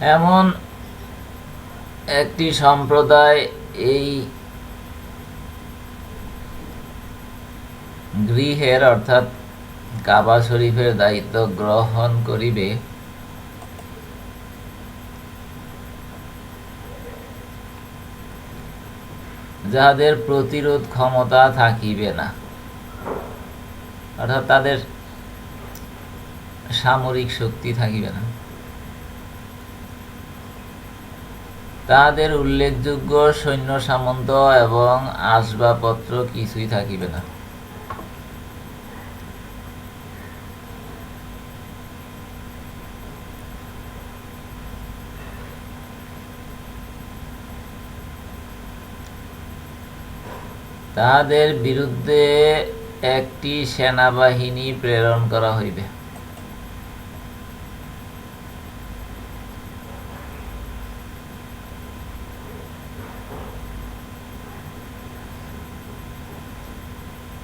এমন একটি সম্প্রদায় এই গৃহের, অর্থাৎ কাবা শরীফের দায়িত্ব গ্রহণ করিবে। যাহাদের প্রতিরোধ ক্ষমতা থাকিবে না, অর্থাৎ তাদের সামরিক শক্তি থাকিবে না। তাহাদের উল্লেখযোগ্য সৈন্য সামন্ত এবং আসবাবপত্র কিছুই থাকিবে না। তাহাদের বিরুদ্ধে একটি সেনাবাহিনী প্রেরণ করা হইবে।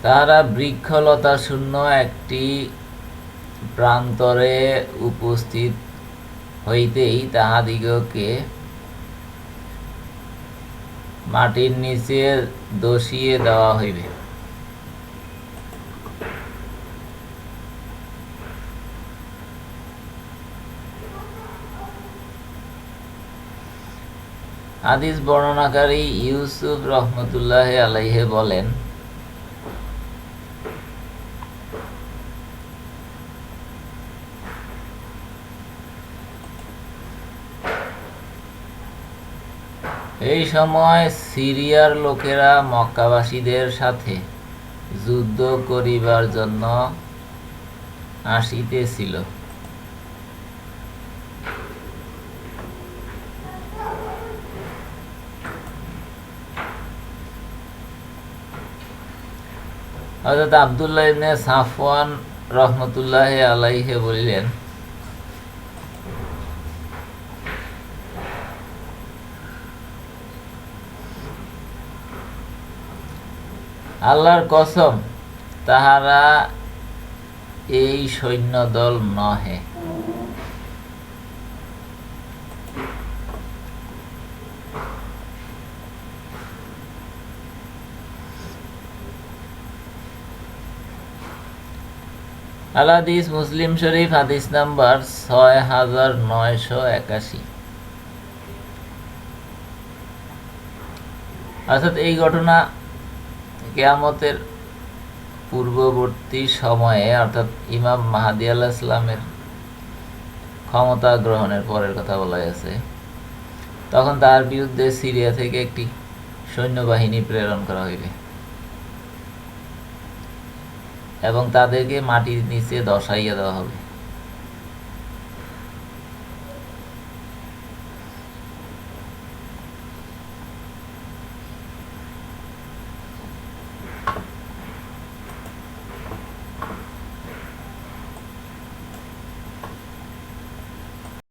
তারা বৃক্ষলতা শূন্য একটি প্রান্তরে উপস্থিত হইতেই তাহাদিগকে মাটির নিচে দসিয়ে দেওয়া হইবে। হাদিস বর্ণনাকারী ইউসুফ রহমতুল্লাহ আলাইহে বলেন এই সময় সিরিয়ার লোকেরা মক্কাবাসীদের সাথে যুদ্ধ করিবার জন্য আসিতেছিল। আব্দুল্লাহ ইবনে সাফওয়ান রহমতুল্লাহ আলাইহে বলিলেন আল্লাহর কসম, তাহারা এই সৈন্যদল নহে। আল হাদিস মুসলিম শরীফ, হাদিস নাম্বার ছয় হাজার নয়শো একাশি। অর্থাৎ এই ঘটনা কেয়ামতের পূর্ববর্তী সময়ে, অর্থাৎ ইমাম মাহাদি আল্লাহ ইসলামের ক্ষমতা গ্রহণের পরের কথা বলা গেছে তখন তার বিরুদ্ধে সিরিয়া থেকে একটি সৈন্যবাহিনী প্রেরণ করা হইবে। এবং তাদেরকে মাটির নিচে দশাইয়া দেওয়া হবে।